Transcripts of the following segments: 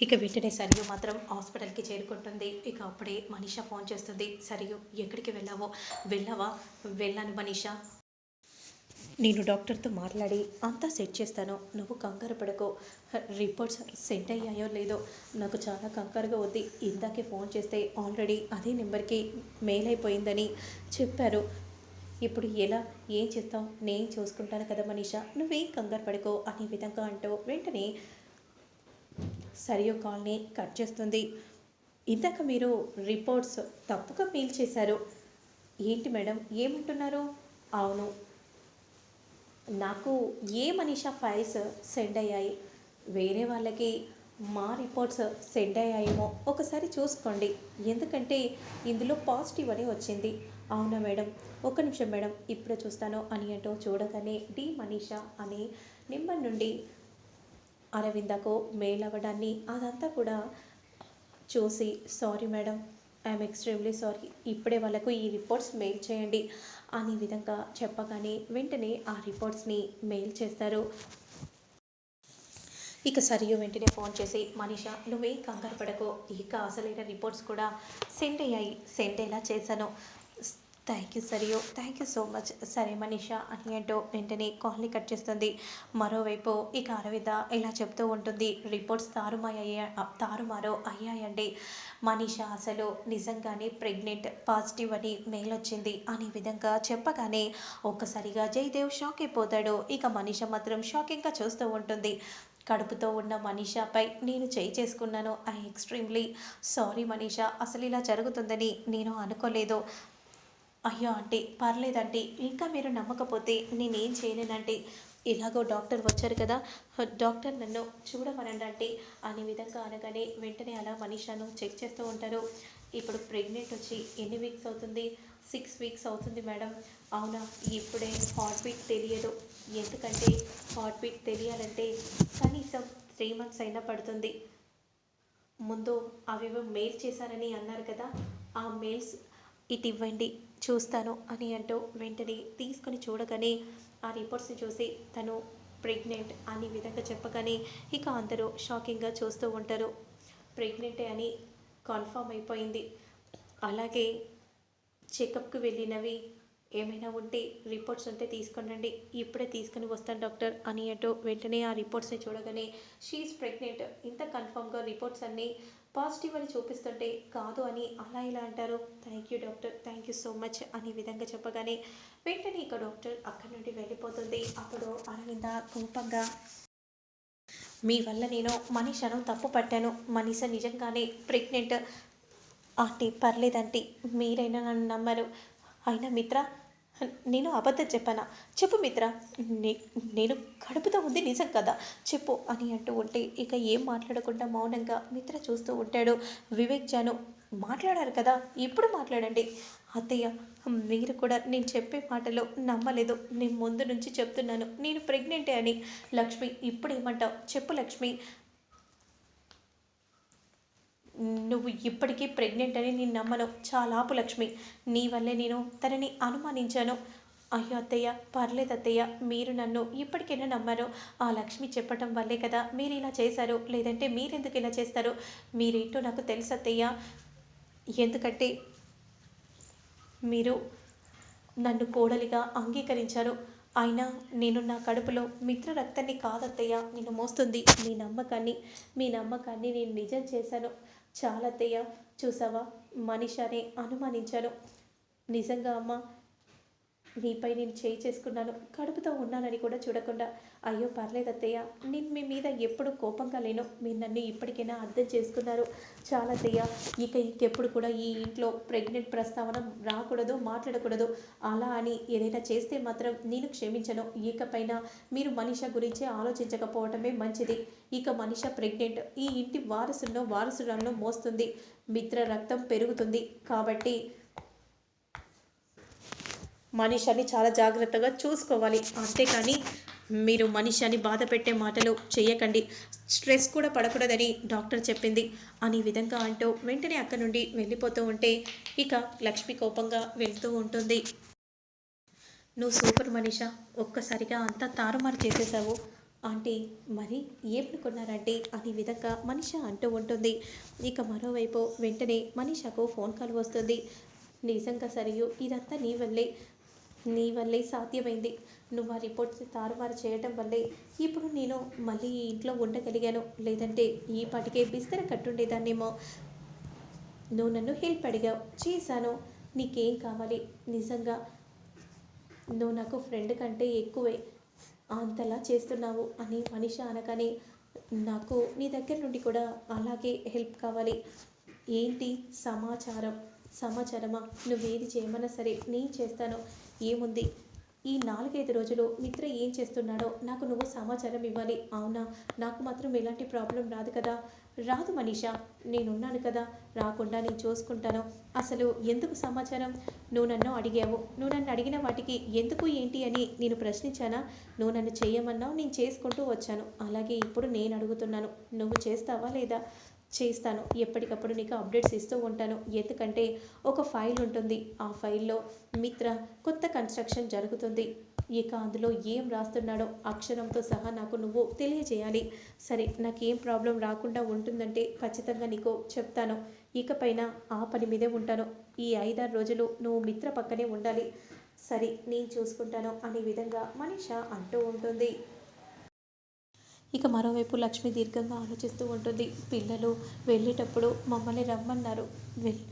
ఇక వెంటనే సరియు మాత్రం హాస్పిటల్కి చేరుకుంటుంది. ఇక అప్పుడే మనీషా ఫోన్ చేస్తుంది. సరియు ఎక్కడికి వెళ్ళావో? వెళ్ళావా? వెళ్ళాను మనీషా. నేను డాక్టర్తో మాట్లాడి అంతా సెట్ చేస్తాను. నువ్వు కంగారు పడకో. రిపోర్ట్స్ సెట్ అయ్యాయో లేదో? నాకు చాలా కంగారుగా ఉంది. ఇందాకే ఫోన్ చేస్తే ఆల్రెడీ అదే నెంబర్కి మెయిల్ అయిపోయిందని చెప్పారు. ఇప్పుడు ఎలా? ఏం చేస్తావు? నేను చూసుకుంటాను కదా మనీషా. నువ్వేం కంగారు పడుకో. అనే విధంగా అంటూ వెంటనే సరియో కాల్ని కట్ చేస్తుంది. ఇందాక మీరు రిపోర్ట్స్ తప్పుగా ఫీల్ చేశారు. ఏంటి మేడం? ఏమంటున్నారు? అవును. నాకు ఏ మనీషా ఫైల్స్ సెండ్ అయ్యాయి? వేరే వాళ్ళకి మా రిపోర్ట్స్ సెండ్ అయ్యాయేమో ఒకసారి చూసుకోండి. ఎందుకంటే ఇందులో పాజిటివ్ అని వచ్చింది. అవునా మేడం? ఒక్క నిమిషం మేడం ఇప్పుడు చూస్తాను అని అంటూ చూడగానే డి మనీషా అనే నెంబర్ నుండి అరవిందకు మెయిల్ అవ్వడాన్ని అదంతా కూడా చూసి sorry madam I'm extremely sorry ఇప్పుడే వాళ్ళకు ఈ రిపోర్ట్స్ మెయిల్ చేయండి. అనే విధంగా చెప్పగానే వెంటనే ఆ రిపోర్ట్స్ని మెయిల్ చేస్తారు. ఇక సరియు వెంటనే ఫోన్ చేసి మనీషా నువ్వేం కంగారు పడకో. ఇక అసలైన రిపోర్ట్స్ కూడా సెండ్ అయ్యాయి. సెండ్ ఎలా చేశాను thank you Sarayu thank you so much. సరే మనీష అని అంటూ వెంటనే కాల్ని కట్ చేస్తుంది. మరోవైపు ఇక అరవింద ఇలా చెప్తూ ఉంటుంది. రిపోర్ట్స్ తారుమారయ్యా తారుమారో అయ్యాయండి. మనీషా అసలు నిజంగానే ప్రెగ్నెంట్ పాజిటివ్ అని మెయిల్ వచ్చింది అనే విధంగా చెప్పగానే ఒక్కసారిగా జయదేవ్ షాక్ అయిపోతాడు. ఇక మనీష మాత్రం షాకింగ్గా చూస్తూ ఉంటుంది. కడుపుతో ఉన్న మనీషాపై నేను చేయి చేసుకున్నాను. I extremely sorry Manisha. అసలు ఇలా జరుగుతుందని నేను అనుకోలేదు. అయ్యో ఆంటీ పర్లేదంటీ ఇంకా మీరు నమ్మకపోతే నేనేం చేయలేనంటే ఇలాగో డాక్టర్ వచ్చారు కదా. డాక్టర్ నన్ను చూడమనండి అంటే అనే విధంగా అనగానే వెంటనే అలా మనీషాను చెక్ చేస్తూ ఉంటారు. ఇప్పుడు ప్రెగ్నెంట్ వచ్చి ఎన్ని వీక్స్ అవుతుంది? సిక్స్ వీక్స్ అవుతుంది మేడం. అవునా? ఇప్పుడే హార్ట్ బీట్ తెలియదు. ఎందుకంటే హార్ట్ బీట్ తెలియాలంటే కనీసం త్రీ మంత్స్ అయినా పడుతుంది. ముందు అవేవో మెయిల్ చేశారని అన్నారు కదా. ఆ మెయిల్స్ ఇటు ఇవ్వండి చూస్తాను అని అంటూ వెంటనే తీసుకొని చూడగానే ఆ రిపోర్ట్స్ని చూసి తను ప్రెగ్నెంట్ అని విధంగా చెప్పగానే ఇక అందరూ షాకింగ్గా చూస్తూ ఉంటారు. ప్రెగ్నెంటే అని కన్ఫామ్ అయిపోయింది. అలాగే చెకప్కి వెళ్ళినవి ఏమైనా ఉంటే రిపోర్ట్స్ ఉంటే తీసుకోనండి ఇప్పుడే తీసుకుని వస్తాను డాక్టర్ అని అంటూ వెంటనే ఆ రిపోర్ట్స్ని చూడగానే షీఈస్ ప్రెగ్నెంట్. ఇంత కన్ఫామ్గా రిపోర్ట్స్ అన్నీ పాజిటివ్ అని చూపిస్తుంటే కాదు అని అలా ఇలా అంటారు. Thank you doctor thank you so much అనే విధంగా చెప్పగానే వెంటనే ఇక డాక్టర్ అక్కడి నుండి వెళ్ళిపోతుంది. అప్పుడు అరవింద కోపంగా మీ వల్ల నేను మనీషను తప్పు పట్టాను. మనీష నిజంగానే ప్రెగ్నెంట్ ఆంటీ పర్లేదంటీ మీరైనా నన్ను నమ్మరు. అయినా మిత్ర నేను అబద్ధం చెప్పానా? చెప్పు మిత్ర. నే- నేను కడుపుతో ఉంది నిజం కదా? చెప్పు అని అంటూ ఉంటే ఇక ఏం మాట్లాడకుండా మౌనంగా మిత్ర చూస్తూ ఉంటాడు. వివేక్ జాను మాట్లాడారు కదా? ఇప్పుడు మాట్లాడండి. అత్తయ్య మీరు కూడా నేను చెప్పే మాటలు నమ్మలేదు. నేను ముందు నుంచి చెప్తున్నాను. నేను ప్రెగ్నెంటే అని. లక్ష్మి ఇప్పుడు ఏమంటావు? చెప్పు లక్ష్మి. నువ్వు ఇప్పటికీ ప్రెగ్నెంట్ అని నేను నమ్మను చాలాపు లక్ష్మి. నీ వల్లే నేను తనని అనుమానించాను. అయ్యో అత్తయ్య పర్లేదు అత్తయ్య. మీరు నన్ను ఇప్పటికైనా నమ్మారు. ఆ లక్ష్మి చెప్పటం వల్లే కదా మీరు ఇలా చేశారు. లేదంటే మీరెందుకు ఇలా చేస్తారు? మీరేంటో నాకు తెలుసు అత్తయ్య. ఎందుకంటే మీరు నన్ను కోడలిగా అంగీకరించారు. అయినా నేను నా కడుపులో మిత్ర రక్తాన్ని కాదత్తయ్య. నేను మోస్తుంది. మీ నమ్మకాన్ని మీ నమ్మకాన్ని నేను నిజం చేశాను. చాలా అత్తయ్య చూసావా? మనిషానే అనుమానించాను. నిజంగా అమ్మ నీపై నేను చేయి చేసుకున్నాను. కడుపుతో ఉన్నానని కూడా చూడకుండా అయ్యో పర్లేదు అత్తయ్య. నేను మీ మీద ఎప్పుడు కోపంగా లేను. మీరు నన్ను ఇప్పటికైనా అర్థం చేసుకున్నారు. చాలా అత్తయ్య. ఇక ఇంకెప్పుడు కూడా ఈ ఇంట్లో ప్రెగ్నెంట్ ప్రస్తావన రాకూడదు మాట్లాడకూడదు. అలా అని ఏదైనా చేస్తే మాత్రం నేను క్షమించను. ఇకపైన మీరు మనిష గురించి ఆలోచించకపోవటమే మంచిది. ఇక మనిష ప్రెగ్నెంట్ ఈ ఇంటి వారసులను వారసురాలను మోస్తుంది. మిత్ర రక్తం పెరుగుతుంది. కాబట్టి మనిషిని చాలా జాగ్రత్తగా చూసుకోవాలి. అంతేకాని మీరు మనిషిని బాధ పెట్టే మాటలు చేయకండి స్ట్రెస్ కూడా పడకూడదని డాక్టర్ చెప్పింది. అనే విధంగా అంటూ వెంటనే అక్కడి నుండి వెళ్ళిపోతూ ఉంటే ఇక లక్ష్మి కోపంగా వెళ్తూ ఉంటుంది. నువ్వు సూపర్ మనిష ఒక్కసారిగా అంతా తారుమారు చేసేసావు. ఆంటీ మరి ఏమనుకున్నారంటే అనే విధంగా మనిష అంటూ ఉంటుంది. ఇక మరోవైపు వెంటనే మనిషకు ఫోన్ కాల్ వస్తుంది. నిజంగా సరియు ఇదంతా నీ వల్లే. నీ వల్లే సాధ్యమైంది. నువ్వు ఆ రిపోర్ట్స్ తారుమారు చేయటం వల్లే ఇప్పుడు నేను మళ్ళీ ఈ ఇంట్లో ఉండగలిగాను. లేదంటే ఈ పాటికే బిస్తర కట్టుండేదాన్నేమో. నువ్వు నన్ను హెల్ప్ అడిగావు. చేశాను. నీకేం కావాలి? నిజంగా నువ్వు నాకు ఫ్రెండ్ కంటే ఎక్కువే. అంతలా చేస్తున్నావు అని మనిషి అనగానే నాకు నీ దగ్గర నుండి కూడా అలాగే హెల్ప్ కావాలి. ఏంటి సమాచారం? సమాచారమా? నువ్వేది చేయమన్నా సరే నేను చేస్తాను. ఏముంది? ఈ నాలుగైదు రోజులు మిత్ర ఏం చేస్తున్నాడో నాకు నువ్వు సమాచారం ఇవ్వాలి. అవునా? నాకు మాత్రం ఎలాంటి ప్రాబ్లం రాదు కదా. రాదు మనీషా. నేనున్నాను కదా. రాకుండా నేను చూసుకుంటాను. అసలు ఎందుకు సమాచారం? నువ్వు నన్ను అడిగావు. నువ్వు నన్ను అడిగిన వాటికి ఎందుకు ఏంటి అని నేను ప్రశ్నించానా? నువ్వు నన్ను చేయమన్నావు నేను చేసుకుంటూ వచ్చాను. అలాగే ఇప్పుడు నేను అడుగుతున్నాను. నువ్వు చేస్తావా లేదా? చేస్తాను. ఎప్పటికప్పుడు నీకు అప్డేట్స్ ఇస్తూ ఉంటాను. ఎందుకంటే ఒక ఫైల్ ఉంటుంది. ఆ ఫైల్లో మిత్ర కొత్త కన్స్ట్రక్షన్ జరుగుతుంది. ఇక అందులో ఏం రాస్తున్నాడో అక్షరంతో సహా నాకు నువ్వు తెలియజేయాలి. సరే నాకేం ప్రాబ్లం రాకుండా ఉంటుందంటే ఖచ్చితంగా నీకు చెప్తాను. ఇకపైన ఆ పని మీదే ఉంటాను. ఈ ఐదారు రోజులు నువ్వు మిత్ర పక్కనే ఉండాలి. సరే నేను చూసుకుంటాను అనే విధంగా మనిష అంటూ ఉంటుంది. ఇక మరోవైపు లక్ష్మి దీర్ఘంగా ఆలోచిస్తూ ఉంటుంది. పిల్లలు వెళ్ళేటప్పుడు మమ్మల్ని రమ్మన్నారు. వెల్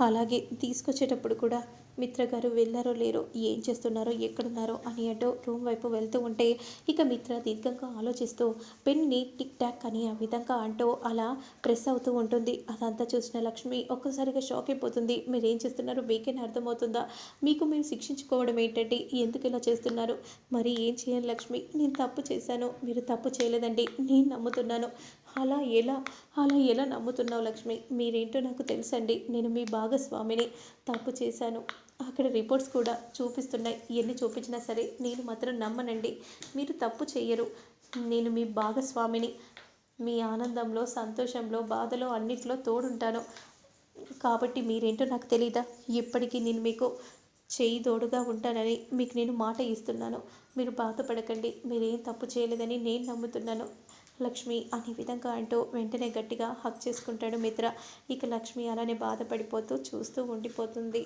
అలాగే తీసుకొచ్చేటప్పుడు కూడా మిత్ర గారు వెళ్ళారో లేరో ఏం చేస్తున్నారో ఎక్కడున్నారో అని అంటూ రూమ్ వైపు వెళ్తూ ఉంటే ఇక మిత్ర దీర్ఘంగా ఆలోచిస్తూ పెన్ని టిక్ టాక్ అని ఆ విధంగా అంటూ అలా ప్రెస్ అవుతూ ఉంటుంది. అదంతా చూసిన లక్ష్మి ఒక్కసారిగా షాక్ అయిపోతుంది మీరు ఏం చేస్తున్నారో? మీకేనా అర్థమవుతుందా? మీకు మేము శిక్షించుకోవడం ఏంటంటే ఎందుకు ఇలా చేస్తున్నారు? మరి ఏం చేయను లక్ష్మి? నేను తప్పు చేశాను. మీరు తప్పు చేయలేదండి. నేను నమ్ముతున్నాను. అలా ఎలా అలా ఎలా నమ్ముతున్నావు లక్ష్మి? మీరేంటో నాకు తెలుసండి. నేను మీ భాగస్వామిని. తప్పు చేశాను. అక్కడ రిపోర్ట్స్ కూడా చూపిస్తున్నాయి. ఎన్ని చూపించినా సరే నేను మాత్రం నమ్మనండి. మీరు తప్పు చేయరు. నేను మీ భాగస్వామిని. మీ ఆనందంలో సంతోషంలో బాధలో అన్నిట్లో తోడుంటాను. కాబట్టి మీరేంటో నాకు తెలియదా ఇప్పటికీ నేను మీకు చేయి తోడుగా ఉంటానని మీకు నేను మాట ఇస్తున్నాను. మీరు బాధపడకండి. మీరేం తప్పు చేయలేదని నేను నమ్ముతున్నాను. లక్ష్మి అనే విధంగా అంటూ వెంటనే గట్టిగా హక్ చేసుకుంటాడు మిత్ర. ఇక లక్ష్మి అలానే బాధపడిపోతూ చూస్తూ ఉండిపోతుంది.